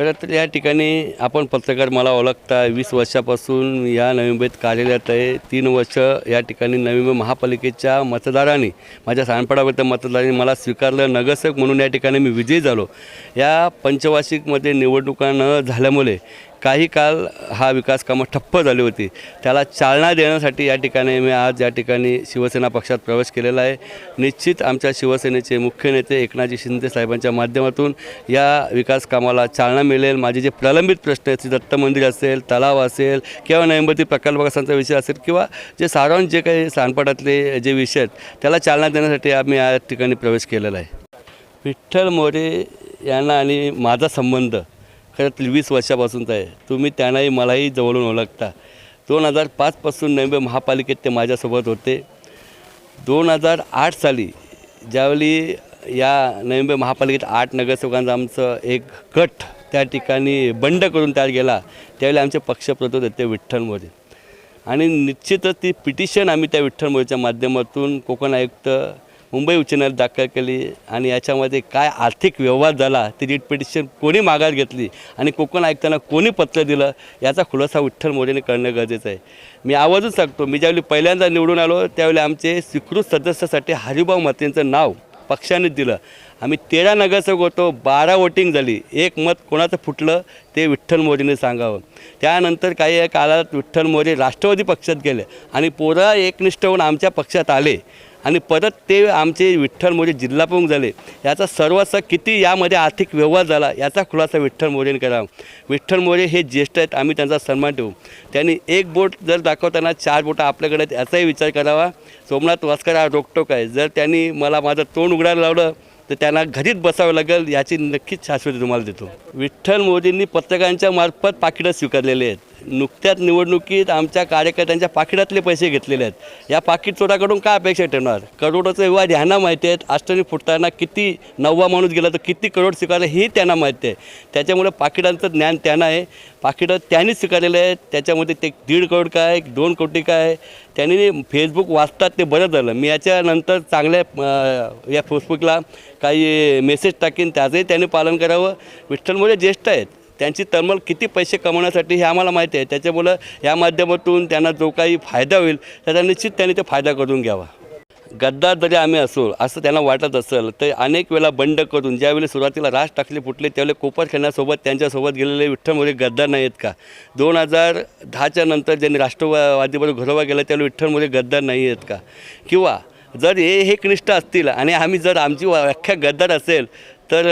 खरं तर या ठिकाणी आपण पत्रकार मला ओळखता वीस वर्षापासून या नवी मुंबईत कार्यरत आहे. तीन वर्ष या ठिकाणी नवी मुंबई महापालिकेच्या मतदारांनी माझ्या सानपडावरच्या मतदारांनी मला स्वीकारलं. नगरसेवक म्हणून या ठिकाणी मी विजयी झालो. या पंचवार्षिकमध्ये निवडणुका न झाल्यामुळे काही काल हा विकास कामं ठप्प झाली होती. त्याला चालना देण्यासाठी या ठिकाणी मी आज या ठिकाणी शिवसेना पक्षात प्रवेश केलेला आहे. निश्चित आमच्या शिवसेनेचे मुख्य नेते एकनाथजी शिंदे साहेबांच्या माध्यमातून या विकास कामाला चालना मिळेल. माझे जे प्रलंबित प्रश्न आहेत दत्त मंदिर असेल तलाव असेल किंवा नैंबती प्रकल्पकासांचा विषय असेल किंवा जे सारांश जे काही सानपडातले जे विषय आहेत त्याला चालना देण्यासाठी आम्ही या ठिकाणी प्रवेश केलेला आहे. विठ्ठल मोरे यांना आणि माझा संबंध खरं तर वीस वर्षापासूनचा आहे. तुम्ही त्यांनाही मलाही जवळून ओळखता. दोन हजार पाचपासून नवे महापालिकेत ते माझ्यासोबत होते. दोन हजार आठ साली ज्यावेळी या नवी महापालिकेत आठ नगरसेवकांचा आमचं एक गट त्या ठिकाणी बंड करून त्यात गेला त्यावेळी आमचे पक्षप्रतोद होते विठ्ठल मोरे. आणि निश्चितच ती पिटिशन आम्ही त्या विठ्ठल मोरेच्या माध्यमातून कोकण आयुक्त मुंबई उच्च न्यायालयात दाखल केली आणि याच्यामध्ये काय आर्थिक व्यवहार झाला ती रीट पिटिशन कोणी माघार घेतली आणि कोकण आयुक्तांना कोणी पत्र दिलं याचा खुलासा विठ्ठल मोरेने करणं गरजेचं आहे. मी आवाजच सांगतो मी ज्यावेळी पहिल्यांदा निवडून आलो त्यावेळी आमचे स्वीकृत सदस्यासाठी हरिभाऊ मतेंचं नाव पक्षाने दिलं. आम्ही तेरा नगरसेवक होतो बारा वोटिंग झाली एक मत कोणाचं फुटलं ते विठ्ठल मोरेने सांगावं. त्यानंतर काही काळात विठ्ठल मोरे राष्ट्रवादी पक्षात गेले आणि पोरं एकनिष्ठ होऊन आमच्या पक्षात आले. आणि परत ते आमचे विठ्ठल मोरे जिल्हाप्रमुख झाले. याचा सर्वस्व किती यामध्ये आर्थिक व्यवहार झाला याचा खुलासा विठ्ठल मोरेने करावा. विठ्ठल मोरे हे ज्येष्ठ आहेत आम्ही त्यांचा सन्मान ठेवू. त्यांनी एक बोट जर दाखवताना चार बोटं आपल्याकडे आहेत याचाही विचार करावा. सोमनाथ वास्कर हा रोकटोक आहे. जर त्यांनी मला माझं तोंड उघडायला लावलं तर त्यांना घरीच बसावं लागेल याची नक्कीच शाश्वती तुम्हाला देतो. विठ्ठल मोदींनी पत्रकारांच्या मार्फत पाकिटं स्वीकारलेले आहेत. नुकत्याच निवडणुकीत आमच्या कार्यकर्त्यांच्या पाकिटातले पैसे घेतलेले आहेत. या पाकिट चोराकडून काय अपेक्षा ठेवणार? करोडोचे विवाद ह्यांना माहिती आहेत. अष्टमी फुटताना किती नववा माणूस गेला तर किती करोड स्वीकारले हे त्यांना माहिती आहे. त्याच्यामुळे पाकिटांचं ज्ञान त्यांना आहे. पाकिटं त्यांनीच स्वीकारलेले आहेत. त्याच्यामध्ये ते दीड करोड काय दोन कोटी काय? त्यांनी फेसबुक वाचतात ते बरं झालं. मी याच्यानंतर चांगल्या या फेसबुकला काही मेसेज टाकीन. त्याचंही त्यांनी पालन करावं. विठ्ठलमुळे ज्येष्ठ आहेत. त्यांची तळमळ किती पैसे कमवण्यासाठी हे आम्हाला माहिती आहे. त्याच्यामुळं या माध्यमातून त्यांना जो काही फायदा होईल त्याचा निश्चित त्यांनी ते फायदा करून घ्यावा. गद्दार जरी आम्ही असो असं त्यांना वाटत असेल तर अनेक वेळा बंड करून ज्यावेळी सुरुवातीला राज टाकले फुटले त्यावेळी कोपर खेळण्यासोबत त्यांच्यासोबत गेलेले विठ्ठल मोरे गद्दार नाही आहेत का? दोन हजार दहाच्या नंतर ज्यांनी राष्ट्रवादीबरोबर घरोबा गेला त्यावेळी विठ्ठल मोरे गद्दार नाही आहेत का? किंवा जर हे हे कनिष्ठ असतील आणि आम्ही जर आमची व्याख्या गद्दार असेल तर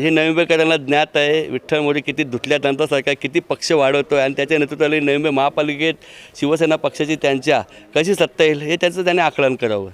हे नवी मुंबईकरांना ज्ञात आहे. विठ्ठल मोरे किती धुतल्या सरकार किती पक्ष वाढवतो आहे आणि त्याच्या नेतृत्वाला नवी मुंबई महापालिकेत शिवसेना पक्षाची त्यांच्या कशी सत्ता येईल हे त्याचं त्याने आकलन करावं.